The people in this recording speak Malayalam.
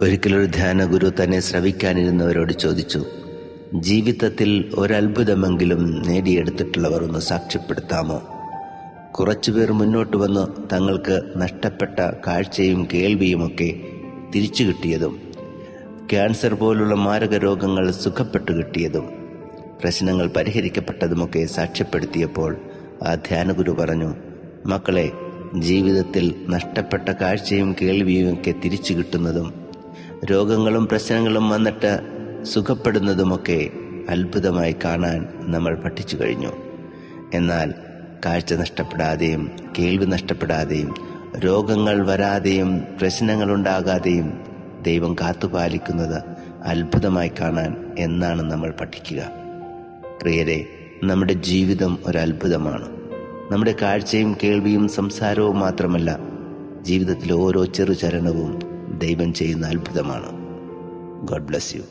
ഒരിക്കലൊരു ധ്യാന ഗുരു തന്നെ ശ്രവിക്കാനിരുന്നവരോട് ചോദിച്ചു ജീവിതത്തിൽ ഒരത്ഭുതമെങ്കിലും നേടിയെടുത്തിട്ടുള്ളവർ ഒന്ന് സാക്ഷ്യപ്പെടുത്താമോ? കുറച്ചുപേർ മുന്നോട്ട് വന്ന് തങ്ങൾക്ക് നഷ്ടപ്പെട്ട കാഴ്ചയും കേൾവിയുമൊക്കെ തിരിച്ചു കിട്ടിയതും ക്യാൻസർ പോലുള്ള മാരക രോഗങ്ങൾ സുഖപ്പെട്ടു കിട്ടിയതും പ്രശ്നങ്ങൾ പരിഹരിക്കപ്പെട്ടതുമൊക്കെ സാക്ഷ്യപ്പെടുത്തിയപ്പോൾ ആ ധ്യാനഗുരു പറഞ്ഞു മക്കളെ ജീവിതത്തിൽ നഷ്ടപ്പെട്ട കാഴ്ചയും കേൾവിയും ഒക്കെ തിരിച്ചു കിട്ടുന്നതും രോഗങ്ങളും പ്രശ്നങ്ങളും വന്നിട്ട് സുഖപ്പെടുന്നതുമൊക്കെ അത്ഭുതമായി കാണാൻ നമ്മൾ പഠിച്ചു കഴിഞ്ഞു. എന്നാൽ കാഴ്ച നഷ്ടപ്പെടാതെയും കേൾവി നഷ്ടപ്പെടാതെയും രോഗങ്ങൾ വരാതെയും പ്രശ്നങ്ങൾ ഉണ്ടാകാതെയും ദൈവം കാത്തുപാലിക്കുന്നത് അത്ഭുതമായി കാണാൻ എന്നാണ് നമ്മൾ പഠിക്കുക. പ്രിയരെ നമ്മുടെ ജീവിതം ഒരു അത്ഭുതമാണ് നമ്മുടെ കാഴ്ചയും കേൾവിയും സംസാരവും മാത്രമല്ല ജീവിതത്തിലെ ഓരോ ചെറുചരണവും ദൈവം ചെയ്യുന്ന അത്ഭുതമാണ്. God bless you